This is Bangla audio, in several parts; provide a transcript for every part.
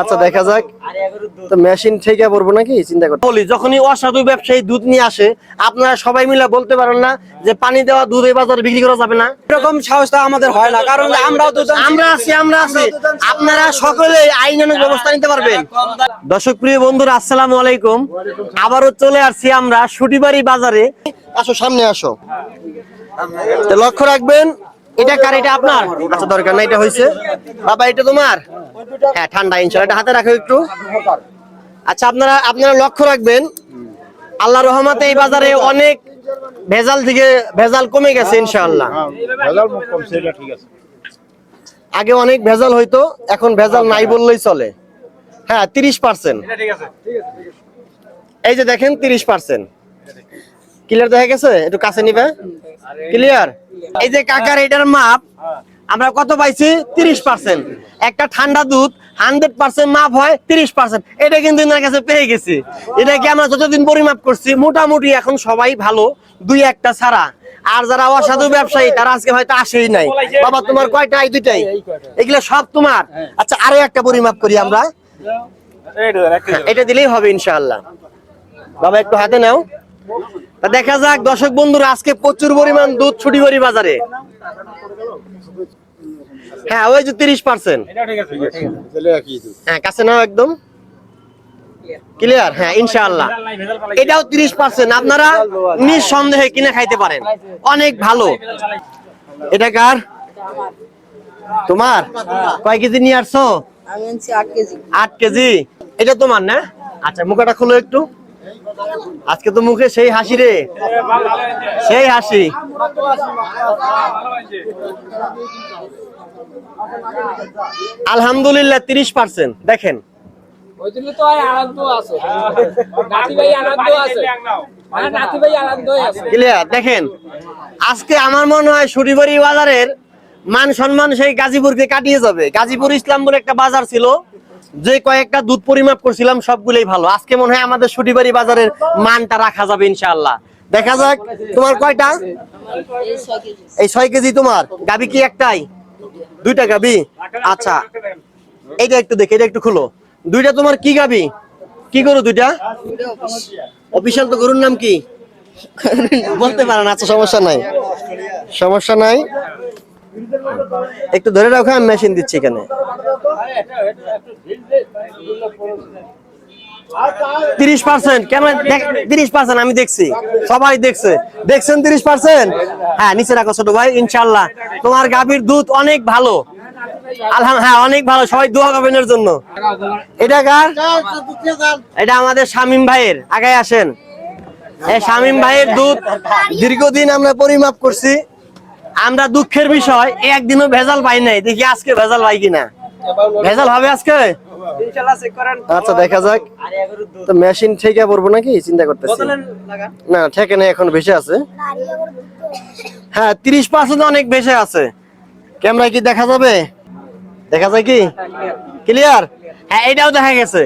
আচ্ছা দেখা যাক। তো মেশিন থেকে পড়ব নাকি? চিন্তা করতে বলি যখনই অসাধু ব্যবসায়ী দুধ নিয়ে আসে আপনারা সবাই মিলে বলতে পারেন না যে পানি দেওয়া দুধ এই বাজারে বিক্রি করা যাবে না। এরকম সাহসটা আমাদের হয় না কারণ আমরাও আমরা আছি আমরা আছি। আপনারা সকলে আইনানুগ ব্যবস্থা নিতে পারবেন। দর্শক প্রিয় বন্ধুরা আসসালামু আলাইকুম। আবারও চলে আসছি আমরা সুটিবাড়ি বাজারে। আসো সামনে আসো। লক্ষ্য রাখবেন এটা কার এটা আপনার? আচ্ছা দরকার না এটা হয়েছে বাবা এটা তোমার? হ্যাঁ ঠান্ডা ইনশাল্লাহ। এটা হাতে রাখো একটু। আচ্ছা আপনারা আপনারা লক্ষ্য রাখবেন আল্লাহ রহমতে এই বাজারে অনেক ভেজাল থেকে ভেজাল কমে গেছে ইনশাআল্লাহ। আছে। আগে অনেক ভেজাল হইতো এখন ভেজাল নাই বললেই চলে। হ্যাঁ তিরিশ পার্সেন্ট। এই যে দেখেন তিরিশ পার্সেন্ট। ক্লিয়ার দেখা গেছে? একটু কাছে নিবে। ক্লিয়ার এই যে কাকার এটার মাপ আমরা কত পাইছি? তিরিশ পার্সেন্ট। একটা ঠান্ডা দুধ হান্ড্রেড পার্সেন্ট মাপ হয় তিরিশ পার্সেন্ট। এটা কিন্তু এনার কাছে পেয়ে গেছি। এটা কি আমরা যতদিন পরিমাপ করছি মোটামুটি এখন সবাই ভালো দুই একটা ছাড়া। আর যারা অসাধু ব্যবসায়ী তারা আজকে হয়তো আসেই নাই। বাবা তোমার কয়টা এই দুইটাই? এগুলো সব তোমার। আচ্ছা আরও একটা পরিমাপ করি আমরা। এটা দিলেই হবে ইনশাআল্লাহ। বাবা একটু হাতে নাও। দেখা যাক দর্শক বন্ধুরা আজকে প্রচুর পরিমাণ দুধ ছুটি করি বাজারে। হ্যাঁ ওই যে তিরিশ পার্সেন্ট। হ্যাঁ কাছে নাও একদম। ক্লিয়ার হ্যাঁ ইনশাআল্লাহ। এটাও তিরিশ পার্সেন্ট। আপনারা নিঃসন্দেহে কিনে খাইতে পারেন। অনেক ভালো। এটা কার? তোমার? কয় কেজি নিয়ে আসছো? আট কেজি। আট কেজি। এটা তোমার না? আচ্ছা মুখটা খুলো একটু। আজকে তো মুখে সেই হাসি রে। সেই হাসি। আলহামদুলিল্লাহ তিরিশ পার্সেন্ট। দেখেন। হ্যাঁ দেখেন আজকে আমার মনে হয় সুরিবাড়ি বাজারের মান সম্মান সেই গাজীপুরকে কাটিয়ে যাবে। গাজীপুর ইসলামপুর একটা বাজার ছিল। যে কয়েকটা দুধ পরিমাপ করছিলাম, সবগুলোই ভালো। আজকে মনে হয় আমাদের সুটিবাড়ি বাজারের মানটা রাখা যাবে ইনশাআল্লাহ। দেখা যাক, তোমার কয়টা? এই ছয় কেজি তোমার। গাবি কি একটাই? দুইটা গাবি? আচ্ছা। এইটা একটু দেখে এটা একটু খুলো। দুইটা তোমার কি গাবি? কি করো দুইটা? অফিসিয়াল তো গরুর নাম কি? বলতে পারেন আচ্ছা সমস্যা নাই। সমস্যা নাই? একটু ধরে রাখো, আমি মেশিন দিচ্ছি এখানে। তিরিশ পার্সেন্ট কেন? তিরিশ পার্সেন্ট আমি দেখছি, সবাই দেখছে। দেখছেন তিরিশ পার্সেন্ট হ্যাঁ নিচে রাখো ছোট ভাই ইনশাল্লাহ তোমার গাভীর দুধ অনেক ভালো। আলহাম হ্যাঁ অনেক ভালো, সবাই জন্য। এটা এটা আমাদের শামিম ভাইয়ের। আগে আসেন। এই শামিম ভাইয়ের দুধ দীর্ঘদিন আমরা পরিমাপ করছি। আমরা দুঃখের বিষয় একদিনও ভেজাল পাই নাই। দেখি আজকে ভেজাল পাই কিনা। ভেজাল হবে আজকে? আচ্ছা দেখা যাক। তো মেশিন থেকে পড়ব নাকি? চিন্তা করতেছি। না ঠেকে নেই এখন বেশি আছে। হ্যাঁ তিরিশ পার্সেন্ট অনেক বেশি আছে। ক্যামেরা কি দেখা যাবে? দেখা যায় কি? ক্লিয়ার হ্যাঁ এটাও দেখা গেছে।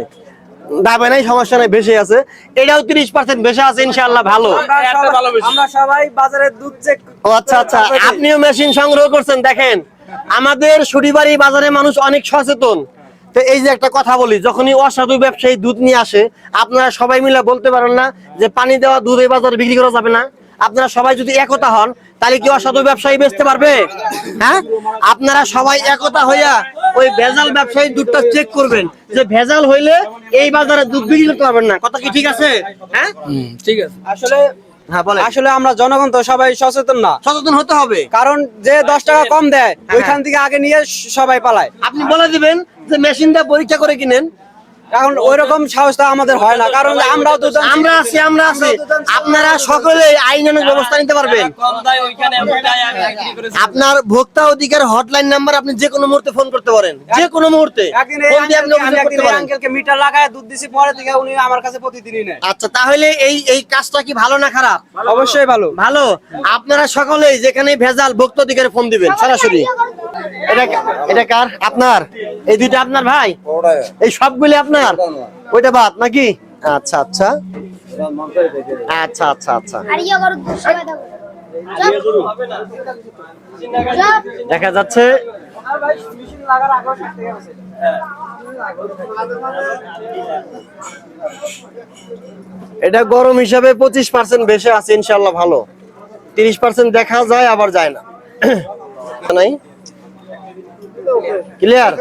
দাবে নাই সমস্যা নাই বেশি আছে। এটাও তিরিশ পার্সেন্ট বেশি আছে ইনশাআল্লাহ ভালো। আমরা সবাই বাজারের দুধ চেক ও আচ্ছা আচ্ছা আপনিও মেশিন সংগ্রহ করছেন দেখেন। আমাদের সুটিবাড়ি বাজারে মানুষ অনেক সচেতন। তো এই যে একটা কথা বলি যখনই অসাধু ব্যবসায়ী দুধ নিয়ে আসে আপনারা সবাই মিলে বলতে পারেন না যে পানি দেওয়া দুধ এই বাজারে বিক্রি করা যাবে না। আপনারা সবাই যদি একতা হন তাহলে কি অসাধু ব্যবসায়ী বেচতে পারবে? হ্যাঁ? আপনারা সবাই একতা হইয়া ওই ভেজাল ব্যবসায়ী দুধটা চেক করবেন। যে ভেজাল হইলে এই বাজারে দুধ বিক্রি করতে পারবেন না। কথা কি ঠিক আছে? হ্যাঁ? ঠিক আছে। আসলে হ্যাঁ বলে আসলে আমরা জনগণ তো সবাই সচেতন না। সচেতন হতে হবে। কারণ যে দশ টাকা কম দেয় ওইখান থেকে আগে নিয়ে সবাই পালায়। আপনি বলে দিবেন যে মেশিনটা পরীক্ষা করে কিনেন। এখন ওইরকম সাহসটা আমাদের হয় না কারণ আমরাও তো আমরা আছি আমরা আছি। আপনারা সকলে আইনানুগ ব্যবস্থা নিতে পারবেন। আপনার ভোক্তা অধিকার হটলাইন নাম্বার আপনি যে কোনো মুহূর্তে ফোন করতে পারেন। যে কোনো মুহূর্তে। ফোন দিয়ে আপনি অভিযোগ করতে পারেন। আঙ্কেলকে মিটার লাগায় দুধ দিছি পরে থেকে উনি আমার কাছে প্রতিদিনই নেয়। আচ্ছা তাহলে এই এই কাজটা কি ভালো না খারাপ? অবশ্যই ভালো। ভালো। আপনারা সকলেই যেখানে ভেজাল ভোক্তা অধিকারে ফোন দিবেন সরাসরি। এটা এটা কার? আপনার? এই দুইটা আপনার ভাই? এই সবগুলি আপনার? ওইটা বাদ নাকি? আচ্ছা আচ্ছা। আচ্ছা আচ্ছা আচ্ছা। আর ইয়ে দাও। দেখা যাচ্ছে। এটা গরম হিসাবে পঁচিশ পার্সেন্ট বেশি আছে ইনশাল্লাহ ভালো। তিরিশ পার্সেন্ট দেখা যায় আবার যায় না। নাই? ক্লিয়ার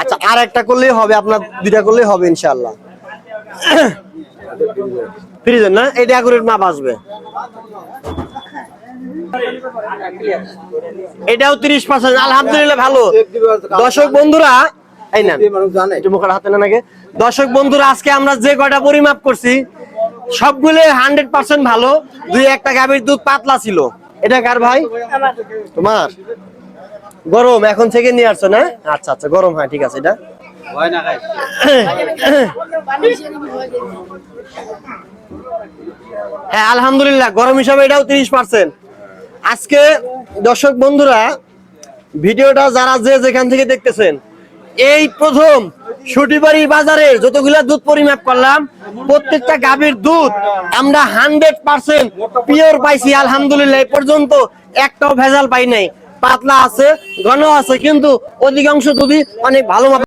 আচ্ছা আর একটা করলেই হবে, আপনার দুইটা করলেই হবে ইনশাল্লাহ ফ্রিজের না? এটা অ্যাকুরেট মাপ আসবে। এটাও তিরিশ পার্সেন্ট আলহামদুলিল্লাহ ভালো। দর্শক বন্ধুরা, এই না একটু মুখের হাতে না নাকি দর্শক বন্ধুরা, আজকে আমরা যে কয়টা পরিমাপ করছি সবগুলো হান্ড্রেড পার্সেন্ট ভালো। দুই একটা গাভীর দুধ পাতলা ছিল। এটা কার ভাই? তোমার। গরম এখন থেকে নিয়ে আসছো না? আচ্ছা আচ্ছা গরম হয় ঠিক আছে এটা। হ্যাঁ আলহামদুলিল্লাহ গরম হিসাবে এটাও তিরিশ পার্সেন্ট। আজকে দর্শক বন্ধুরা ভিডিওটা যারা যে যেখান থেকে দেখতেছেন এই প্রথম সুটিবাড়ি বাজারে যতগুলা দুধ পরিমাপ করলাম প্রত্যেকটা গাভীর দুধ আমরা হান্ড্রেড পার্সেন্ট পিওর পাইছি আলহামদুলিল্লাহ এই পর্যন্ত একটাও ভেজাল পাই নাই। পাতলা আছে ঘন আছে কিন্তু অধিকাংশ দুধই অনেক ভালো